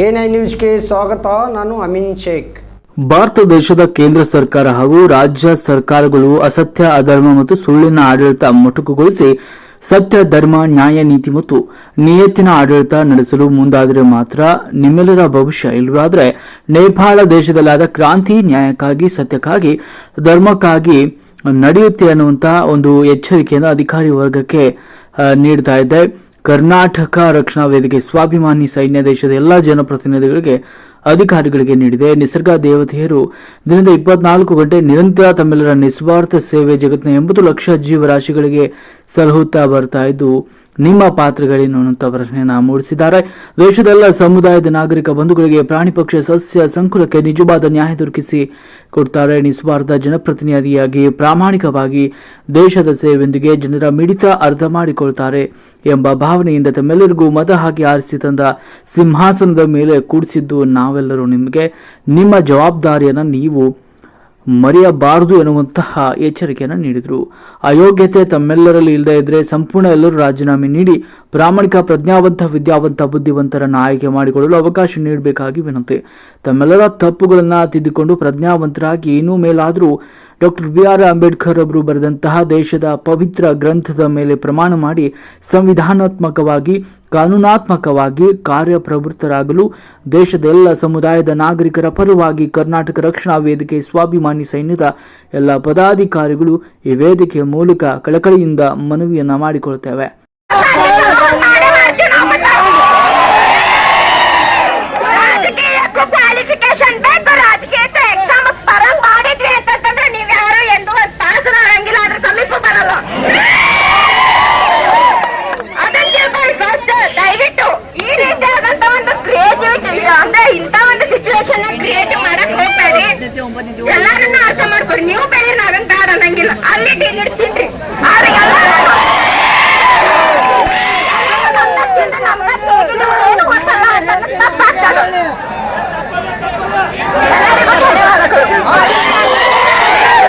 I ನ್ಯೂಸ್ಗೆ ಸ್ವಾಗತ, ನಾನು ಅಮಿನ್ ಶೇಖ್. ಭಾರತ ದೇಶದ ಕೇಂದ್ರ ಸರ್ಕಾರ ಹಾಗೂ ರಾಜ್ಯ ಸರ್ಕಾರಗಳು ಅಸತ್ಯ ಅಧರ್ಮ ಮತ್ತು ಸುಳ್ಳಿನ ಆಡಳಿತ ಮೊಟಕುಗೊಳಿಸಿ ಸತ್ಯ, ಧರ್ಮ, ನ್ಯಾಯ ನೀತಿ ಮತ್ತು ನಿಯತ್ತಿನ ಆಡಳಿತ ನಡೆಸಲು ಮುಂದಾದರೆ ಮಾತ್ರ ನಿಮ್ಮೆಲ್ಲರ ಭವಿಷ್ಯ. ಇಲ್ಲವಾದರೆ ನೇಪಾಳ ದೇಶದಲ್ಲಾದ ಕ್ರಾಂತಿ ನ್ಯಾಯಕ್ಕಾಗಿ, ಸತ್ಯಕ್ಕಾಗಿ, ಧರ್ಮಕ್ಕಾಗಿ ನಡೆಯುತ್ತೆ ಅನ್ನುವಂತಹ ಒಂದು ಎಚ್ಚರಿಕೆಯನ್ನು ಅಧಿಕಾರಿ ವರ್ಗಕ್ಕೆ ನೀಡ್ತಾ ಇದೆ ಕರ್ನಾಟಕ ರಕ್ಷಣಾ ವೇದಿಕೆ ಸ್ವಾಭಿಮಾನಿ ಸೈನ್ಯ ದೇಶದ ಎಲ್ಲಾ ಜನಪ್ರತಿನಿಧಿಗಳಿಗೆ ಅಧಿಕಾರಿಗಳಿಗೆ ನೀಡಿದೆ. ನಿಸರ್ಗ ದೇವತೆಯರು ದಿನದ ಇಪ್ಪತ್ನಾಲ್ಕು ಗಂಟೆ ನಿರಂತರ ತಮ್ಮೆಲ್ಲರ ನಿಸ್ವಾರ್ಥ ಸೇವೆ ಜಗತ್ತಿನ ಎಂಬತ್ತು ಲಕ್ಷ ಜೀವರಾಶಿಗಳಿಗೆ ಸಲಹುತ್ತಾ ಬರ್ತಾ ಇದ್ದು ನಿಮ್ಮ ಪಾತ್ರಗಳೇನು ಅನ್ನುವಂಥ ಪ್ರಶ್ನೆಯನ್ನು ಮೂಡಿಸಿದ್ದಾರೆ. ದೇಶದೆಲ್ಲ ಸಮುದಾಯದ ನಾಗರಿಕ ಬಂಧುಗಳಿಗೆ ಪ್ರಾಣಿ ಪಕ್ಷಿ ಸಸ್ಯ ಸಂಕುಲಕ್ಕೆ ನಿಜವಾದ ನ್ಯಾಯ ದೊರಕಿಸಿ ಕೊಡ್ತಾರೆ. ನಿಸ್ವಾರ್ಥ ಜನಪ್ರತಿನಿಧಿಯಾಗಿ ಪ್ರಾಮಾಣಿಕವಾಗಿ ದೇಶದ ಸೇವೆಯೊಂದಿಗೆ ಜನರ ಮಿಡಿತ ಅರ್ಥ ಮಾಡಿಕೊಳ್ತಾರೆ ಎಂಬ ಭಾವನೆಯಿಂದ ತಮ್ಮೆಲ್ಲರಿಗೂ ಮತ ಹಾಕಿ ಆರಿಸಿ ತಂದ ಸಿಂಹಾಸನದ ಮೇಲೆ ಕೂಡಿಸಿದ್ದು ನಾವೆಲ್ಲರೂ ನಿಮಗೆ ನಿಮ್ಮ ಜವಾಬ್ದಾರಿಯನ್ನು ನೀವು ಮರೆಯಬಾರದು ಎನ್ನುವಂತಹ ಎಚ್ಚರಿಕೆಯನ್ನು ನೀಡಿದರು. ಅಯೋಗ್ಯತೆ ತಮ್ಮೆಲ್ಲರಲ್ಲಿ ಇಲ್ಲದೆ ಇದ್ರೆ ಸಂಪೂರ್ಣ ಎಲ್ಲರೂ ರಾಜೀನಾಮೆ ನೀಡಿ ಪ್ರಾಮಾಣಿಕ, ಪ್ರಜ್ಞಾವಂತ, ವಿದ್ಯಾವಂತ, ಬುದ್ಧಿವಂತರನ್ನು ಆಯ್ಕೆ ಮಾಡಿಕೊಳ್ಳಲು ಅವಕಾಶ ನೀಡಬೇಕಾಗಿ ವಿನಂತಿ. ತಮ್ಮೆಲ್ಲರ ತಪ್ಪುಗಳನ್ನು ತಿದ್ದುಕೊಂಡು ಪ್ರಜ್ಞಾವಂತರಾಗಿ ಇನ್ನೂ ಮೇಲಾದರೂ ಡಾಕ್ಟರ್ ಬಿ ಆರ್ ಅಂಬೇಡ್ಕರ್ ಅವರು ಬರೆದಂತಹ ದೇಶದ ಪವಿತ್ರ ಗ್ರಂಥದ ಮೇಲೆ ಪ್ರಮಾಣ ಮಾಡಿ ಸಂವಿಧಾನಾತ್ಮಕವಾಗಿ, ಕಾನೂನಾತ್ಮಕವಾಗಿ ಕಾರ್ಯಪ್ರವೃತ್ತರಾಗಲು ದೇಶದ ಎಲ್ಲ ಸಮುದಾಯದ ನಾಗರಿಕರ ಪರವಾಗಿ ಕರ್ನಾಟಕ ರಕ್ಷಣಾ ವೇದಿಕೆ ಸ್ವಾಭಿಮಾನಿ ಸೈನ್ಯದ ಎಲ್ಲ ಪದಾಧಿಕಾರಿಗಳು ಈ ವೇದಿಕೆಯ ಮೂಲಕ ಕಳಕಳಿಯಿಂದ ಮನವಿಯನ್ನು ಮಾಡಿಕೊಳ್ತೇವೆ ಕ್ರಿಯೇಟಿವ್ ಮಾಡಕ್ ಹೋಗ್ಬೇಡಿ. ಎಲ್ಲಾರನ್ನ ಅರ್ಥ ಮಾಡ್ಕೊಡಿ ನೀವು ಬೆಳಿ ನಾವೇನ್ ಅನ್ನಂಗಿಲ್ಲ. ಅಲ್ಲಿ